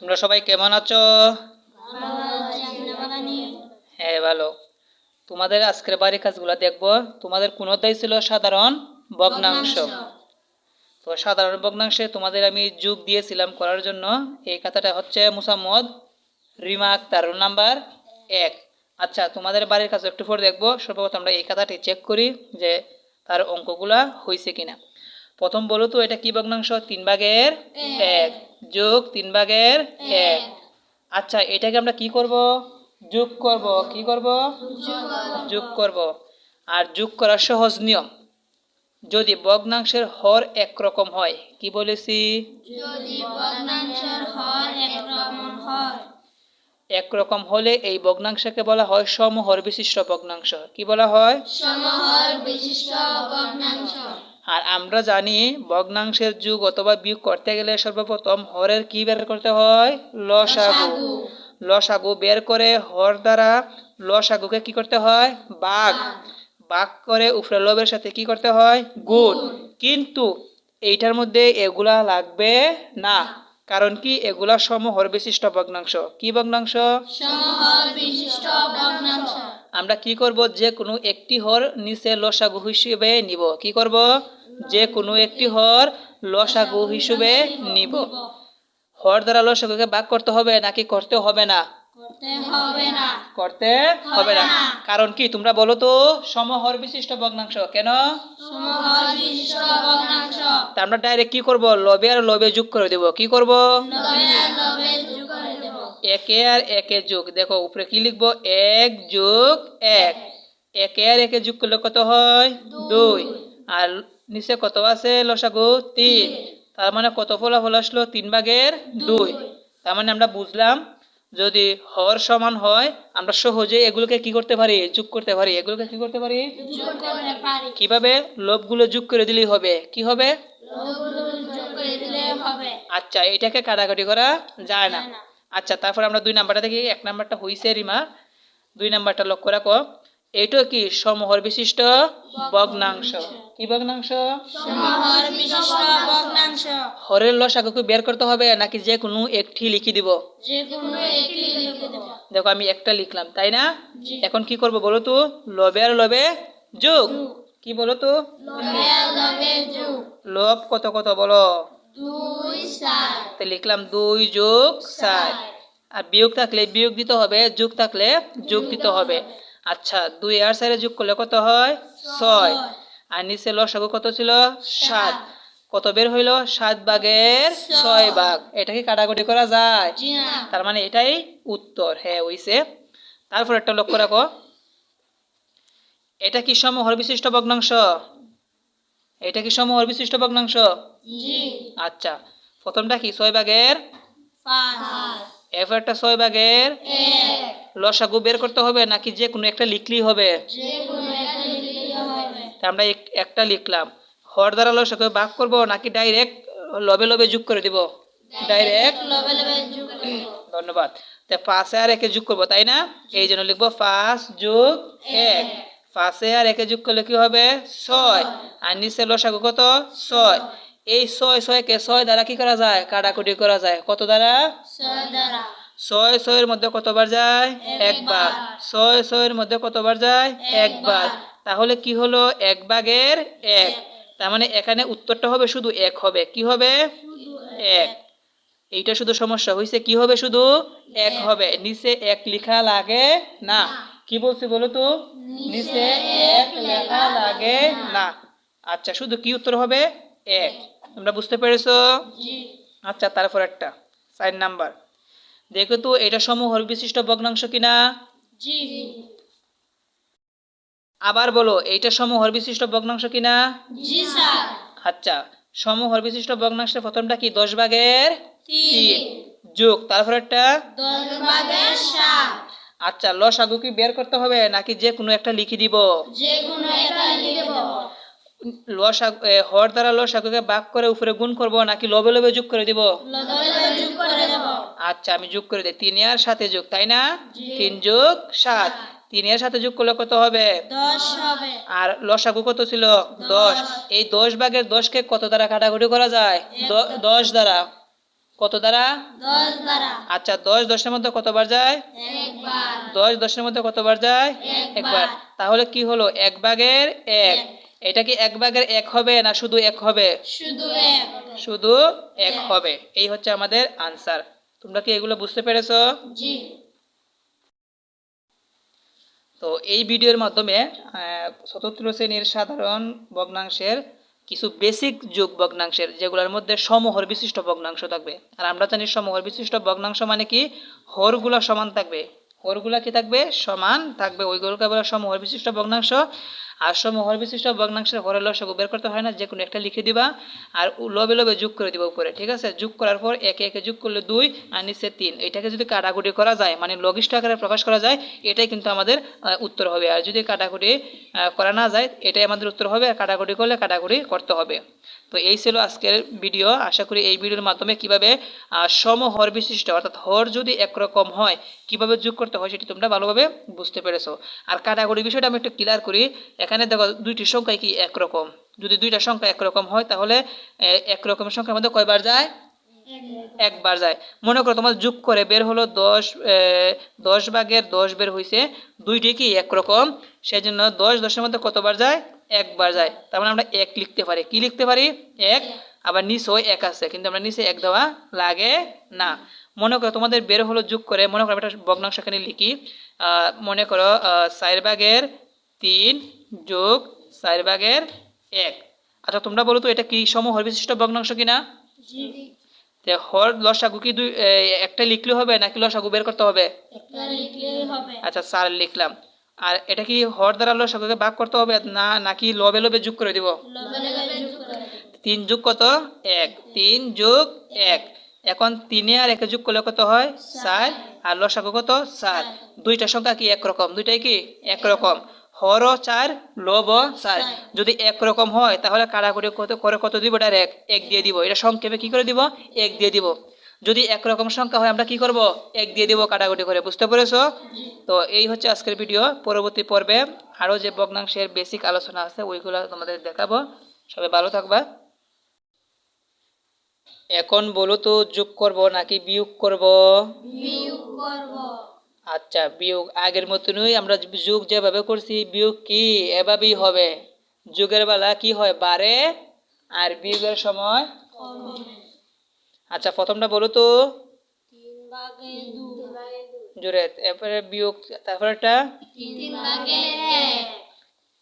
তোমরা সবাই কেমন আছো? হ্যাঁ ভালো। তোমাদের আজকের বাড়ির কাজগুলো দেখব। তোমাদের কোন অধ্যায় ছিল? সাধারণ ভগ্নাংশ। তো সাধারণ ভগ্নাংশে তোমাদের আমি যোগ দিয়েছিলাম করার জন্য। এই কথাটা হচ্ছে মুসাম্মদ রিমা আক্তার নাম্বার এক। আচ্ছা তোমাদের বাড়ির কাছে একটু পরে দেখব। সর্বপ্রথম আমরা এই কথাটি চেক করি যে তার অঙ্কগুলা হয়েছে কিনা। প্রথম বলো তো এটা কি ভগ্নাংশ? তিন ভাগের এক। যোগ তিন ভাগের এক। আচ্ছা এটাকে আমরা কি করব? যোগ করব। কি করব? যোগ করব। আর যোগ করার সহজ নিয়ম যদি ভগ্নাংশের হর একরকম হয় কি বলেছি? একরকম একরকম হলে এই ভগ্নাংশকে বলা হয় সমহর বিশিষ্ট ভগ্নাংশ। কি বলা হয়? সমহর বিশিষ্ট ভগ্নাংশ। আর আমরা জানি ভগ্নাংশের যুগ অথবা বিয়োগ করতে গেলে সর্বপ্রথম হরের কি বের করতে হয়? লসাগু। লসাগু। বের করে হর দ্বারা লসাগুকে কি করতে হয়? বাঘ। বাঘ। করে উপরে লোভের সাথে কি করতে হয়? গুণ কিন্তু এইটার মধ্যে এগুলা লাগবে না। কারণ কি? এগুলা সমহর বিশিষ্ট ভগ্নাংশ। কি ভগ্নাংশ। আমরা কি করব? যে কোনো একটি হর নিচে লসাগু হিসেবে নিব। কি করব? যে কোনো একটি হর লসাগু হিসেবে নিব। হর দ্বারা লসাগুকে ভাগ করতে হবে নাকি করতে হবে না? করতে হবে না। কারণ কি? তোমরা বলো তো সমহর বিশিষ্ট ভগ্নাংশ। কেন? আমরা ডাইরেক্ট কি করব? লবে আর লবে যোগ করে দেব। কি করব? একে আর একে যোগ। দেখো উপরে কি লিখব? এক যোগ এক। একে আর একে যোগ করলে কত হয়? দুই। আর নিচে কত আছে লসাগু? তিন। তার মানে কত ফলাফল আসলো? তিন ভাগের দুই। তার মানে আমরা বুঝলাম যদি হর সমান হয় আমরা সহজে এগুলোকে কি করতে পারি? যোগ করতে পারি। এগুলোকে কি করতে পারি? কীভাবে? লোভগুলো যোগ করে দিলেই হবে। কি হবে? যোগ করে দিলে হবে। আচ্ছা এটাকে কাটাকাটি করা যায় না। আচ্ছা তারপর আমরা দুই নাম্বারটা দেখি। এক নাম্বারটা হইছে রিমা দুই নাম্বারটা লক্ষ্য রাখো। এইটা কি সমহর বিশিষ্ট ভগ্নাংশ? কি ভগ্নাংশ? সমহর বিশিষ্ট ভগ্নাংশ। হরের লসাগুকে বের করতে হবে নাকি যে কোনো একটি লিখে দিব? যে কোনো একটি লিখে দেব। দেখো আমি একটা লিখলাম তাই না? এখন কি করব বলো তো? লবে আর লবে যোগ। কি বলো তো? লবে আর লবে যোগ। লব কত কত বলো? লিখলাম দুই যোগ চার আর বিয়োগ থাকলে বিয়োগ দিতে হবে যোগ থাকলে যোগ দিতে হবে। আচ্ছা দুই আর চারে যোগ করলে কত হয়? ছয়। আর নিচে লসাগু কত ছিল? সাত। কত বের হইল? সাত বাঘের ছয়। বাঘ এটা কি কাটাকুটি করা যায়? তার মানে এটাই উত্তর। হ্যাঁ হইছে। তারপর একটা লক্ষ্য রাখো। এটা কি সমহর বিশিষ্ট ভগ্নাংশ? এটা কি সমহর বিশিষ্ট ভগ্নাংশ? আচ্ছা প্রথমটা কি? ছয় পাঁচ। এরপর একটা ছয় এক। লসাগু বের করতে হবে নাকি যে কোনো একটা লিখলেই হবে? আমরা এক- একটা লিখলাম। হর দ্বারা লসাগু ভাগ করব নাকি ডাইরেক্ট লবে লবে যোগ করে দিব? ডাইরেক্ট ধন্যবাদ। তা পাঁচে আর একে যোগ করব তাই না? এই জন্য লিখব পাঁচ যোগ এক। পাঁচে আর একে যোগ করলে কি হবে? ছয়। আর নিচে লসাগু কত? ছয়। এই ছয় ছয়কে ছয় দ্বারা কি করা যায়? কাটাকুটি করা যায়। কত দ্বারা? ছয় দ্বারা। ছয় ছয়ের মধ্যে কতবার যায়? একবার। ছয় ছয়ের মধ্যে কতবার যায়? একবার। তাহলে কি হলো? এক বাঘের এক। তার মানে এখানে উত্তরটা হবে শুধু এক হবে। কি হবে? এক। এইটা শুধু সমস্যা। হয়েছে কি হবে শুধু? এক হবে। নিচে এক লেখা লাগে না। কি বলছি বলো তো? নিচে এক লেখা লাগে না। আচ্ছা শুধু কি উত্তর হবে? এক। তোমরা বুঝতে পেরেছ? আচ্ছা তারপর একটা। চার নাম্বার। দেখো তো এটা সমহর বিশিষ্ট ভগ্নাংশ কিনা জি আবার বলো এইটা সমহর বিশিষ্ট ভগ্নাংশ কিনা জি স্যার। আচ্ছা সমহর বিশিষ্ট ভগ্নাংশের প্রথমটা কি? দশ ভাগের তিন। যোগ তারপর একটা আচ্ছা লসাগু কি বের করতে হবে নাকি যে কোনো একটা লিখে দিব? যে কোনো একটা লিখে দেব। লসাগু হর দ্বারা লসাগুকে ভাগ করে উপরে গুণ করব নাকি লবে লবে যোগ করে দিব? লবে লবে যোগ করে দেব। আচ্ছা আমি যোগ করে দিই। তিন আর সাথে যোগ তাই না? তিন যোগ সাত। তিন এর সাথে যোগ করলে কত হবে? আর লসাগু কত ছিল? দশ। এই দশ ভাগের দশকে কত দ্বারা কাটাকুটি করা যায়? দশ। দ্বারা। কত দ্বারা? আচ্ছা দশ দশের মধ্যে কতবার যায়? দশ দশের মধ্যে কতবার যায়? একবার। তাহলে কি হলো? এক ভাগের এক। এটা কি এক ভাগের এক হবে না শুধু এক হবে? শুধু এক। হবে। এই হচ্ছে আমাদের আনসার। তোমরা কি এগুলো বুঝতে পেরেছ? জি। তো এই ভিডিওর মাধ্যমে চতুর্থ শ্রেণির সাধারণ ভগ্নাংশের কিছু বেসিক যোগ ভগ্নাংশের যেগুলোর মধ্যে সমহর বিশিষ্ট ভগ্নাংশ থাকবে। আর আমরা জানি সমহর বিশিষ্ট ভগ্নাংশ মানে কি? হরগুলো সমান থাকবে। হরগুলা কি থাকবে? সমান থাকবে। ওইগুলোকে বলে সমহর বিশিষ্ট ভগ্নাংশ। আর সমহর বিশিষ্ট ভগ্নাংশের হরের লসাগু বের করতে হয় না যে কোনো একটা লিখে দিবা আর লবে লবে যোগ করে দিবা উপরে, ঠিক আছে? যোগ করার পর একে একে যোগ করলে দুই আর নিচে তিন। এটাকে যদি কাটাকুটি করা যায় মানে লঘিষ্ঠ আকারে প্রকাশ করা যায়, এটাই কিন্তু আমাদের উত্তর হবে। আর যদি কাটাকুটি করা না যায়, এটাই আমাদের উত্তর হবে। আর কাটাকুটি করলে কাটাকুটি করতে হবে। তো এই ছিল আজকের ভিডিও। আশা করি এই ভিডিওর মাধ্যমে কীভাবে সমহর বিশিষ্ট অর্থাৎ হর যদি একরকম হয় কীভাবে যোগ করতে হয় সেটি তোমরা ভালোভাবে বুঝতে পেরেছ। আর কাটাকুটি বিষয়টা আমি একটু ক্লিয়ার করি। এখানে দেখো দুইটি সংখ্যাই কি একরকম? যদি দুইটা সংখ্যা একরকম হয় তাহলে আহ, একরকম সংখ্যার মধ্যে কয়বার যায়? একবার যায়। মনে করো তোমার যোগ করে বের হলো দশ দশ ভাগের দশ বের হয়েছে দুইটি কি একরকম? সেই জন্য দশ দশের মধ্যে কতবার যায়? একবার যায়। তার মানে আমরা এক লিখতে পারি। কি লিখতে পারি? এক। আবার নিচেও এক আছে কিন্তু আমরা নিচে এক দেওয়া লাগে না। মনে করো তোমাদের বের হলো যোগ করে মনে করো একটা ভগ্নাংশ এখানে লিখি মনে করো চার ভাগের তিন যোগ চার ভাগের এক। আচ্ছা তোমরা বলো তো এটা কি সমহর বিশিষ্ট ভগ্নাংশ কিনা? হর লসাগু কি দুই একটা লিখলে হবে নাকি লসাগু বের করতে হবে? আচ্ছা স্যার লিখলাম। আর এটা কি হর দ্বারা লসাগুকে ভাগ করতে হবে না নাকি লবে লবে যোগ করে দিব? তিন যোগ কত? এক। তিন যোগ এক। এখন তিনে আর একে যোগ করলে কত হয়? চার। আর লসাগু কত? চার। দুইটা সংখ্যা কি একরকম দুইটাই কি? একরকম হর চার লব চার। যদি একরকম হয় তাহলে কাড়াকুড়ি কত করে কত দিব? ডাইরেক্ট এক দিয়ে দিব। এটা সংক্ষেপে কি করে দিব? এক দিয়ে দিব। যদি একরকম সংখ্যা হয় আমরা কি করব? এক দিয়ে দিব কাটাকুটি করে। বুঝতে পেরেছ? তো এই হচ্ছে আজকের ভিডিও। পরবর্তী পর্বে আরও যে ভগ্নাংশের বেসিক আলোচনা আছে ওইগুলো তোমাদের দেখাবো। সবাই ভালো থাকবা। এখন বলো তো যোগ করব নাকি বিয়োগ করব? বিয়োগ করব। আচ্ছা বিয়োগ। আগের মতনই আমরা যোগ যেভাবে করছি বিয়োগ কি? এভাবেই হবে। যোগের বেলা কি হয়? বাড়ে আর বিয়োগের সময় আচ্ছা প্রথমটা বলো তো। জোরে এরপরে বিয়োগ তারপরেটা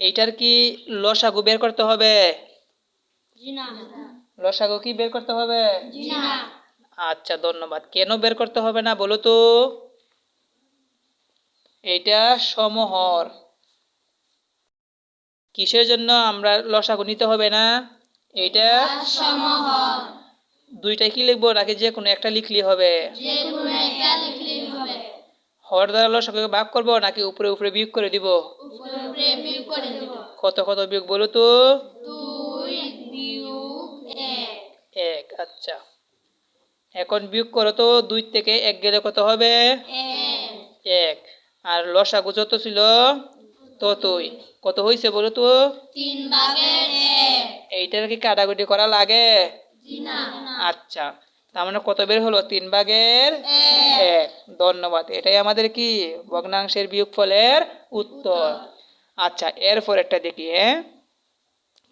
এইটার কি লসাগু বের করতে হবে? না লসাগু কি বের করতে হবে? আচ্ছা ধন্যবাদ। কেন বের করতে হবে না বলো তো? এইটা সমহর। কিসের জন্য আমরা লসাগু নিতে হবে না? এইটা সমহর। দুইটা কি লিখব? নাকি যে কোনো একটা লিখলি হবে। হর দ্বারা লসাগুকে ভাগ করব নাকি উপরে উপরে বিয়োগ করে দিব? কত কত বিয়োগ বলো তো? এক। আচ্ছা। এখন বিয়োগ করো তো দুই থেকে এক গেলে কত হবে? এক। আর লসাগু যত ছিল? ততই। কত হয়েছে বলো তো? এইটার কি কাটাকুটি করা লাগে? আচ্ছা তার মানে কত বের হলো? তিন ভাগের এক। ধন্যবাদ। এটাই আমাদের কি? ভগ্নাংশের বিয়োগফলের উত্তর। আচ্ছা এরপর একটা দেখি হ্যাঁ?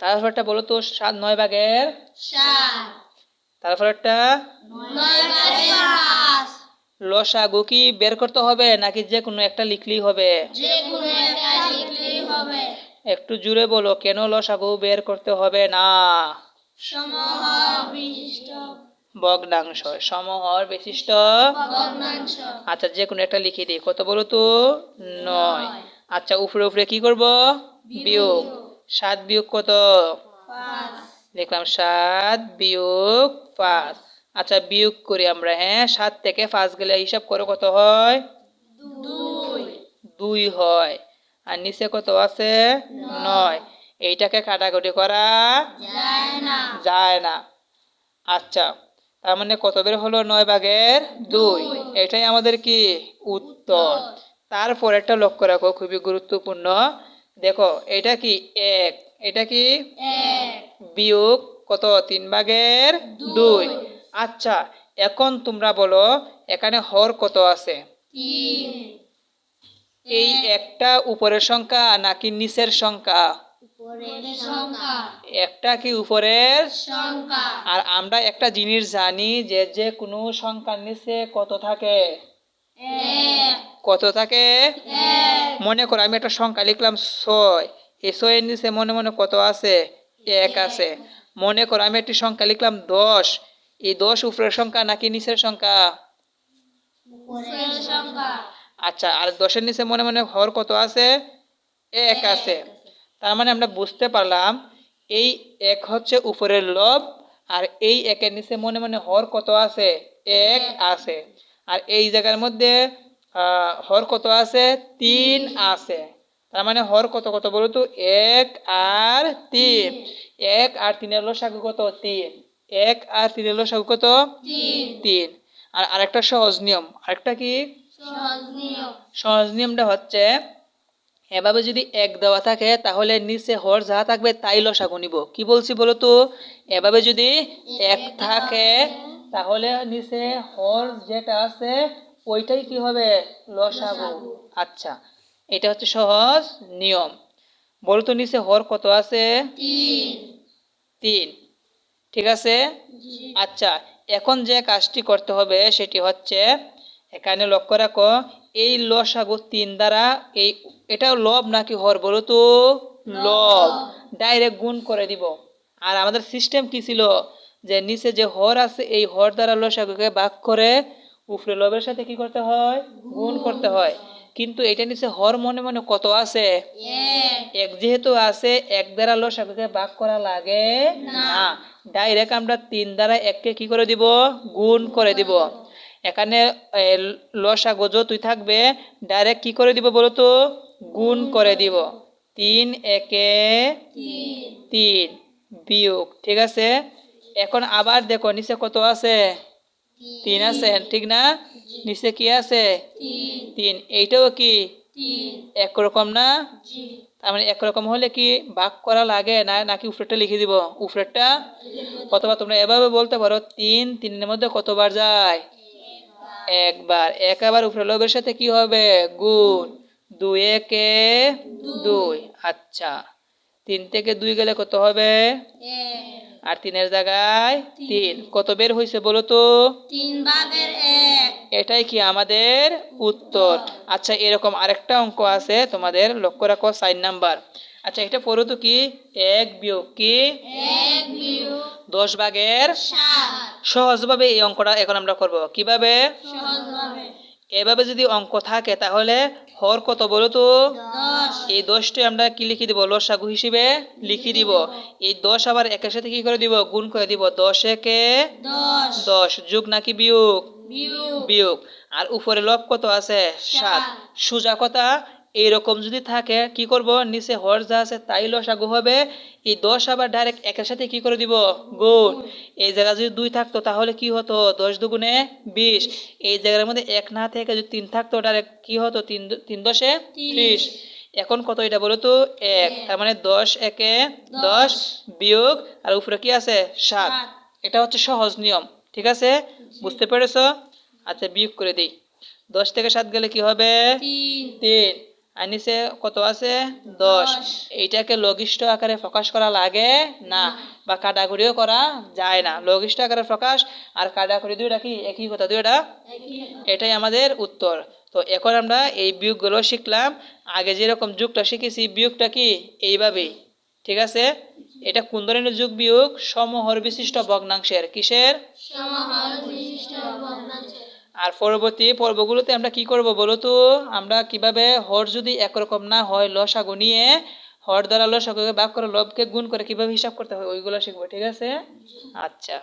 তারপরটা বলো তো সাত নয় ভাগের? তারপর একটা লসাগু কি বের করতে হবে নাকি যে কোনো একটা লিখলেই হবে? একটা একটু জুড়ে বলো কেন লসাগু বের করতে হবে না? ভগ্নাংশ সমহর বিশিষ্ট আচ্ছা যে কোনো একটা লিখে দিই। কত বলো তো? নয়। আচ্ছা উপরে উপরে কি করব? বিয়োগ। সাত বিয়োগ কত? লিখলাম সাত বিয়োগ পাঁচ। আচ্ছা বিয়োগ করি আমরা হ্যাঁ? সাত থেকে পাঁচ গেলে হিসাব করো কত হয়? দুই। হয়। আর নিচে কত আছে? নয়। এইটাকে কাটাকুটি করা যায় না। আচ্ছা তার মানে কত বের হলো? নয় ভাগের দুই। এটাই আমাদের কি? উত্তর। তারপর একটা লক্ষ্য রাখো খুবই গুরুত্বপূর্ণ। দেখো এটা কি এক? এটা কি? বিয়োগ কত? তিন ভাগের দুই। আচ্ছা এখন তোমরা বলো এখানে হর কত আছে? এই একটা উপরের সংখ্যা নাকি নিচের সংখ্যা? একটা কি উপরের? সংখ্যা। আর আমরা একটা জিনিস জানি যে যে কোনো সংখ্যার নিচে কত থাকে? কত থাকে? মনে করো আমি একটা সংখ্যা লিখলাম ছয়। এই ছয়ের নিচে মনে মনে কত আছে? এক আছে। মনে করো আমি একটি সংখ্যা লিখলাম দশ। এই দশ উপরের সংখ্যা নাকি নিচের সংখ্যা? সংখ্যা। আচ্ছা আর দশের নিচে মনে মনে হর কত আছে? এক। আছে। তার মানে আমরা বুঝতে পারলাম এই এক হচ্ছে উপরের লব আর এই একের নিচে মনে মনে হর কত আছে? এক আছে। আর এই জায়গার মধ্যে হর কত আছে? তিন আছে। তার মানে হর কত কত বলো তো? এক আর তিন। এক আর তিনের লসাগু কত? তিন। এক আর তিনের লসাগু কত? তিন। তিন। আর আরেকটা সহজ নিয়ম। আরেকটা কি? সহজ নিয়ম। সহজ নিয়মটা হচ্ছে এভাবে যদি এক দেওয়া থাকে তাহলে নিচে হর যা থাকবে তাই লসাগু নিব কি বলছি বলো তো? এভাবে যদি এক থাকে তাহলে নিচে হর যেটা আছে ওইটাই কি হবে? লসাগু। আচ্ছা এটা হচ্ছে সহজ নিয়ম। বলো তো নিচে হর কত আছে? তিন। তিন। ঠিক আছে? আচ্ছা এখন যে কাজটি করতে হবে সেটি হচ্ছে এখানে লক্ষ্য রাখো এই লসাগু তিন দ্বারা এই এটাও লব নাকি হর বলো তো? লব। ডাইরেক্ট গুণ করে দিব। আর আমাদের সিস্টেম কি ছিল? যে নিচে যে হর আছে এই হর দ্বারা ল লসাগুকে ভাগ করে উপরে লবের সাথে কি করতে হয়? গুণ করতে হয়। কিন্তু এটা নিচে হর মনে মনে কত আছে? এক। এক যেহেতু আছে এক দ্বারা লসাগুকে ভাগ করা লাগে না। ডাইরেক্ট আমরা তিন দ্বারা এককে কি করে দিব? গুণ করে দিব। এখানে এ, লসাগু যতই থাকবে ডাইরেক্ট কি করে দিব বলো তো? গুণ করে দিব। তিন একে তিন। বিয়োগ ঠিক আছে? এখন আবার দেখো নিচে কত আছে? তিন আছে ঠিক না? নিচে কি আছে? তিন। এইটাও কি? একরকম না? তার মানে একরকম হলে কি ভাগ করা লাগে না নাকি উপরেরটা লিখে দিব? উপরেরটা অথবা তোমরা এভাবে বলতে পারো তিন তিনের মধ্যে কতবার যায়? একবার এক আবার উপরে লবের সাথে কি হবে? গুণ। দুই একে দুই। আচ্ছা। তিন থেকে দুই গেলে কত হবে? আর তিনের জায়গায় তিন। কত বের হয়েছে বলো তো? তিন ভাগের এক। এটাই কি আমাদের উত্তর। আচ্ছা এরকম আরেকটা অঙ্ক আছে তোমাদের। লক্ষ্য রাখো সাইন নাম্বার। আচ্ছা এটা পড়ো তো কি? এক বিয়োগ কি? দশ ভাগের সহজভাবে এই অঙ্কটা এখন আমরা করব। কীভাবে? এভাবে যদি অঙ্ক থাকে তাহলে হর কত বলো তো? এই দশটি আমরা কি লিখে দিব? লসাগু হিসেবে লিখে দিব। এই দশ আবার একের সাথে কি করে দিব? গুণ করে দিব। দশ একে দশ। যোগ নাকি বিয়োগ? বিয়োগ। বিয়োগ। আর উপরে লব কত আছে? সাত। সোজা কথা এইরকম যদি থাকে কি করব? নিচে হর যা আছে তাই লসাগু হবে। এই দশ আবার ডাইরেক্ট একের সাথে কি করে দিব? গুণ। এই জায়গা যদি দুই থাকতো তাহলে কি হতো? দশ দুগুণে বিশ। এই জায়গার মধ্যে এক না থেকে যদি তিন থাকতো ডাইরেক্ট কি হতো? তিন তিন দশে ত্রিশ। এখন কত এটা বলো তো? এক। তার মানে দশ একে দশ। বিয়োগ আর উপরে কি আছে? সাত। এটা হচ্ছে সহজ নিয়ম। ঠিক আছে? বুঝতে পেরেছ? আচ্ছা বিয়োগ করে দিই। দশ থেকে সাত গেলে কি হবে? তিন। আর নিচে কত আছে? দশ। এইটাকে লঘিষ্ঠ আকারে প্রকাশ করা লাগে না বা কাটাকুটিও করা যায় না। লঘিষ্ঠ আকারে প্রকাশ আর কাটাকুটি দুইটা কি? একই কথা দুইটা? এটাই আমাদের উত্তর। তো এখন আমরা এই বিয়োগগুলো শিখলাম। আগে যেরকম যুগটা শিখেছি বিয়োগটা কি? এইভাবেই। ঠিক আছে? এটা কোন ধরনের যুগ বিয়োগ? সমহর বিশিষ্ট ভগ্নাংশের। কিসের? সমহর বিশিষ্ট ভগ্নাংশ আর পরবর্তী পর্বগুলোতে আমরা কি করব বলো তো? আমরা কীভাবে হর যদি একরকম না হয়, লসাগু নিয়ে হর দ্বারা লসাগুকে ভাগ করে লবকে গুণ করে কীভাবে হিসাব করতে হয়? ওইগুলো শিখব, ঠিক আছে? আচ্ছা।